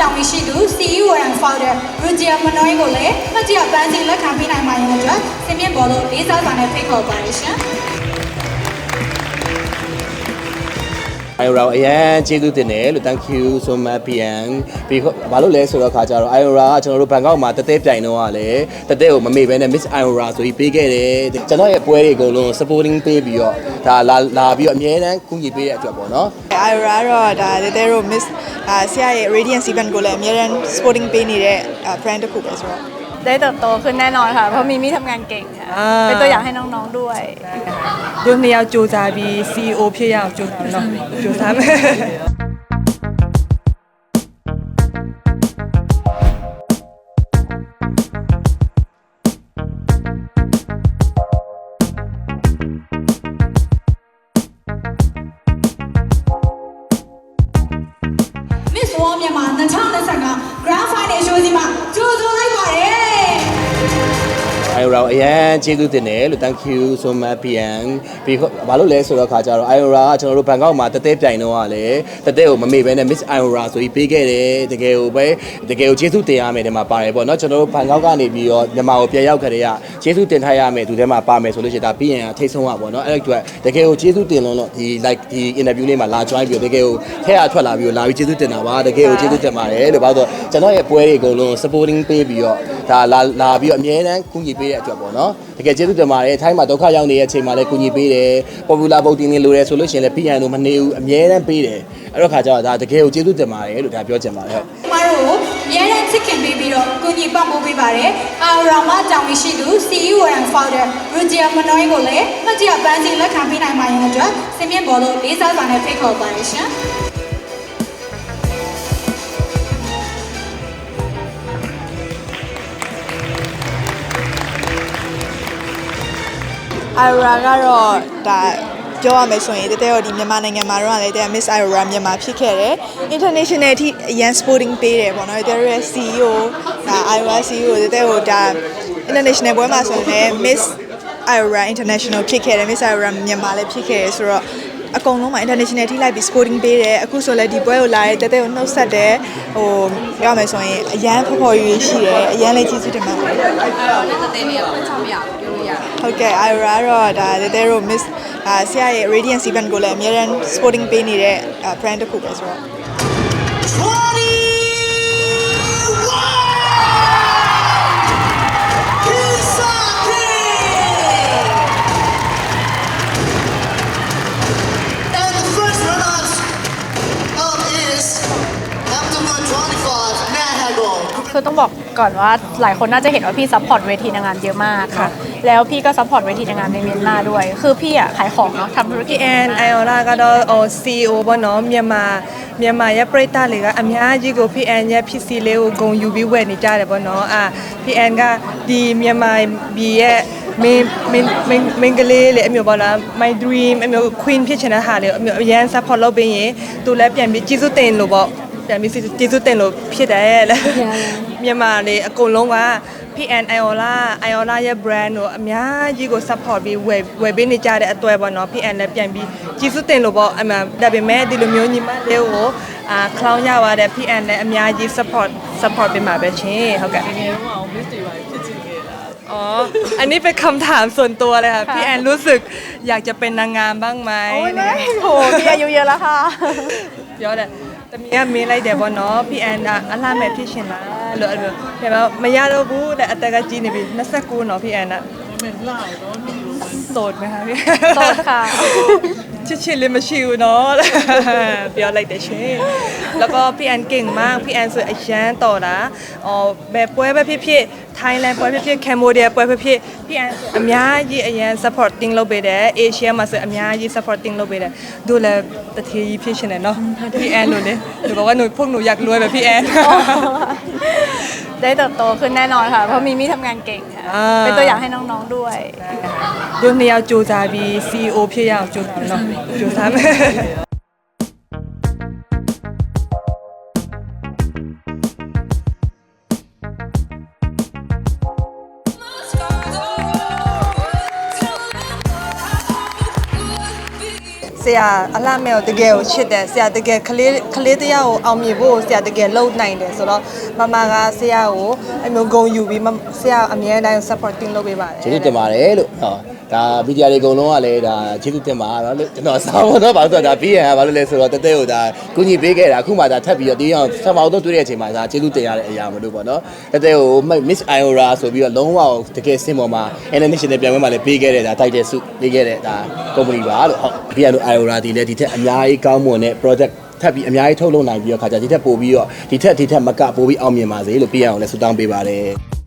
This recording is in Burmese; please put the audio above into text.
တောင်ရှိသူ CEO and Founder Roger Manoy ကိုလည်းမှတ်တရပန်းစင်လက်ခံပေးနိုင်ပါရဲ့အတွက်စင်မြင့်ဘော်လို့လေးစားစွာနဲ့ဖိတ်ခေါ်ပါရရှင်။ အိုင်ရာအရန်ကျေးဇူးတင်တယ်လို့ thank you so much PN ပြီးဘာလို့လဲဆိုတော့ခါကြတော့ IORA ကကျွန်တော်တို့ဘန်ကောက်မှာတသက်ပြိုင်တော့ကလည်းတသက်ကိုမမေ့ဘဲနဲ့ Miss IORA ဆိုပြီးပေးခဲ့တယ်ကျွန်တော်ရဲ့ပွဲတွေအကုန်လုံး supporting ပေးပြီးတော့ဒါလာလာပြီးတော့အမြဲတမ်းကူညီပေးတဲ့အတွက်ပေါ့နော်အိုင်ရာတော့ဒါတဲတဲတို့ miss အာဆရာရဲ့ radiance event ကိုလည်းအများရန် sporting ပေးနေတဲ့ brand တစ်ခုပဲဆိုတော့ ได้เติบโตขึ้นแน่นอนค่ะ เพราะมีมี่ทำงานเก่งค่ะเป็นตัวอย่างให้น้องๆด้วยยูเนียสจูจารีซี救杂币，CEO 偏要救จู，救咱们。 အိုင်ရာအရန်ကျေးဇူးတင်တယ်လို့ thank you so much PN ပြီးဘာလို့လဲဆိုတော့ခါကြတော့ IORA ကကျွန်တော်တို့ဘန်ကောက်မှာတသက်ပြိုင်တော့ကလည်းတသက်ကိုမမေ့ဘဲနဲ့ Miss IORA ဆိုပြီးပေးခဲ့တယ်တကယ်ကိုပဲတကယ်ကိုကျေးဇူးတင်ရမယ်ဒီမှာပါတယ်ပေါ့နော်ကျွန်တော်တို့ဘန်ကောက်ကနေပြီးတော့မြန်မာကိုပြန်ရောက်ခဲ့တဲ့ကကျေးဇူးတင်ထားရမယ်သူထဲမှာပါမယ်ဆိုလို့ရှိရင်ဒါပြီးရင်ထိတ်ဆုံးရပေါ့နော်အဲ့ဒါအတွက်တကယ်ကိုကျေးဇူးတင်လို့တော့ဒီ like ဒီ interview လေးမှာလာ join ပြီးတော့တကယ်ကိုထဲရထွက်လာပြီးတော့လာပြီးကျေးဇူးတင်တာပါတကယ်ကိုကျေးဇူးတင်ပါတယ်လို့ပြောတော့ကျွန်တော်ရဲ့ပွဲတွေအကုန်လုံး supporting ပေးပြီးတော့ ဒါလာလာပြီးတော့အမြဲတမ်းကူညီပေးတဲ့အတွက်ပေါ့နော်တကယ်ကျေးဇူးတင်ပါတယ်ထိုင်းမှာဒုက္ခရောက်နေတဲ့အချိန်မှာလည်းကူညီပေးတယ် popular voting တွေလိုတယ်ဆိုလို့ရှိရင်လည်း PN တို့မနေဘူးအမြဲတမ်းပေးတယ်အဲ့တော့ခါကျတော့ဒါတကယ်ကိုကျေးဇူးတင်ပါတယ်လို့ဒါပြောချင်ပါတယ်ဟုတ်။ကျမတို့ကိုအများနဲ့ချစ်ခင်ပေးပြီးတော့ကိုညီပတ်မိုးပေးပါတယ်။အာရောင်မတောင်ရှိသူ CEO and Founder Roger Manoy ကိုလည်းမှတ်တရပန်းစင်လက်ခံပေးနိုင်ပါရဲ့အတွက်စင်မြင့်ဘော်လို့လေးစားစွာနဲ့ဖိတ်ခေါ်ပါရရှင်။ အိုင်ရာကတော့ဒါပြောရမယ်ဆိုရင်တဲတဲတော့ဒီမြန်မာနိုင်ငံမှာတော့လည်းတဲ miss Iora မြန်မာဖြစ်ခဲ့တယ် international အထိအရန် sporting ပေးတယ်ပေါ့နော်တဲရဲ့ CEO ဒါ Iora CEO တဲတဲကိုဒါ international ပွဲမှာဆိုရင်လည်း miss Iora international ဖြစ်ခဲ့တယ် miss Iora မြန်မာလည်းဖြစ်ခဲ့တယ်ဆိုတော့ အကုန်လုံးမှာ international ထိလိုက်ပြီး sporting ပေးတယ်အခုဆိုလည်းဒီပွဲကိုလာရဲတဲတဲကိုနှုတ်ဆက်တယ်ဟိုပြောရမယ်ဆိုရင်အရန်ဖော်ဖော်ရွေးရှိတယ်အရန်လေးကျေးဇူးတင်ပါတယ်ဟုတ်ကဲ့ IRA တော့ဒါတဲတဲတို့ miss အာဆရာရဲ့ radiance event ကိုလည်းအများရန် sporting ပေးနေတဲ့ brand တစ်ခုပဲဆိုတော့ คือต้องบอกก่อนว่าหลายคนน่าจะเห็นว่าพี่ซัพพอร์ตเวทีนางงามเยอะมากค่ะ แล้วพี่ก็ซัพพอร์ตเวทีนางงามในเมียนมาด้วย คือพี่อ่ะขายของเนาะทำธุรกิจ พี่แอนไอออร่าကတော့ဟို CEO ပေါ့နော်မြန်မာမြန်မာရဲ့ပြည်သားတွေကအများကြီးကိုพี่แอนရဲ့ဖြစ်စီလေးကိုဂုံယူပြီးဝယ်နေကြတယ်ပေါ့နော်အာพี่แอนကဒီမြန်မာပြည်ရဲ့မင်းမင်းမင်းမင်းကလေးလေအမျိုးပေါ့လား my dream အမျိုး queen ဖြစ်ချင်တဲ့ဟာလေအမျိုးအရန် support လုပ်ပေးရင်သူလည်းပြန်ပြီးကျေးဇူးတင်လို့ပေါ့ ပြန်ပြီးကျေးဇူးတင်လို့ဖြစ်တယ်လေမြန်မာလေအကုန်လုံးက PN Iola Iola ရဲ့ brand ကိုအများကြီးကို support ပြီးဝယ်ဝယ်ပေးနေကြတဲ့အတွက်ပေါ့နော် PN လည်းပြန်ပြီးကြီးစုတင်လို့ပေါ့အမှန်ဒါပေမဲ့ဒီလိုမျိုးညီမလေးကိုအာ clown ရပါတယ် PN လည်းအများကြီး support support ပေးမှာပဲချင်းဟုတ်ကဲ့ငယ်ငယ်တော့အောင် miss တွေပါဖြစ်ချင်ခဲ့တာอ๋ออันนี้เป็นคำถามส่วนตัวเลยค่ะพี่แอนรู้สึกอยากจะเป็นนางงามบ้างไหม โอ้ยไม่โหพี่อายุเยอะแล้วค่ะ ပြောတယ် တမီးကမေးလိုက်တယ်ပေါ့နော် PN ကအလှမဲ့ဖြစ်ရှင်လားလို့အဲ့လိုဒါပေမဲ့မရတော့ဘူးတဲ့အသက်ကကြီးနေပြီ29နော် PN ကဒါပေမဲ့လှရတော့ဆိုတော့မဟုတ်ဘူးဆိုတော့ခါ พี่ โสดค่ะ ချစ်ချစ်လေးမရှိဘူးနော်တဲ့ပြောလိုက်တယ်ရှင်แล้วก็พี่แอนเก่งมากพี่แอนဆိုအရန်တော်တာအော်ဘယ်ပွဲပဲဖြစ်ဖြစ် Thailand ပွဲဖြစ်ဖြစ် Cambodia ပွဲဖြစ်ဖြစ်พี่แอนဆိုအများကြီးအရန် supporting လုပ်ပေးတယ် Asia မှာဆိုအများကြီး supporting လုပ်ပေးတယ်တို့လည်းတထေးကြီးဖြစ်ရှင်တယ်နော်พี่แอนတို့လေဒီบอกว่าหนูพวกหนูอยากรวยแบบพี่แอน ได้เติบโตขึ้นแน่นอนค่ะ เพราะมีมี่ทำงานเก่งค่ะเป็นตัวอย่างให้น้องๆด้วยดูนี่ยจูจาวีซีอีโ住家比 CEO 偏า住咱们，住咱们。 နော်စူးစမ်းမယ်စရာအလှမဲ့ကိုတကယ်ကိုချစ်တယ်ဆရာတကယ်ကလေးကလေးတစ်ယောက်ကိုအောင်မြင်ဖို့ဆရာတကယ်လုပ်နိုင်တယ်ဆိုတော့မမကဆရာကိုအမျိုးဂုံယူပြီးမဆရာအမြဲတမ်း supporting လုပ်ပေးပါတယ်ကျေးဇူးတင်ပါတယ်လို့ဟောဒါဗီဒီယိုတွေအကုန်လုံးကလည်းဒါကျေးဇူးတင်ပါတော့လို့ကျွန်တော်ဆောင်းတော့ဘာလို့ဆိုတော့ဒါပြီးရဘာလို့လဲဆိုတော့တတဲကိုဒါကုညီပေးခဲ့တာအခုမှဒါထပ်ပြီးတော့ဒီအောင်ဆက်မအောင်တော့တွေ့တဲ့အချိန်မှာဒါကျေးဇူးတင်ရတဲ့အရာမလို့ပေါ့နော်တတဲကို Miss Iora ဆိုပြီးတော့လုံးဝတကယ်စင်ပေါ်မှာ international ပြန်ပွဲမှာလည်းပေးခဲ့တဲ့ဒါ title ဆုပေးခဲ့တဲ့ဒါ company ပါလို့ဟုတ်ပြီးရလို့ Iora ဒီလည်းဒီထက်အများကြီးကောင်းမွန်တဲ့ project ထပ်ပြီးအများကြီးထုတ်လုပ်နိုင်ပြီးတော့ခါကြဒီထက်ပို့ပြီးတော့ဒီထက်ဒီထက်မကပို့ပြီးအောင်မြင်ပါစေလို့ပြရအောင်လဲဆုတောင်းပေးပါတယ်နားလေးပါဟုတ်တယ်ပါတော့အဲ့ဒါလေးကြည့်ကြပါမယ်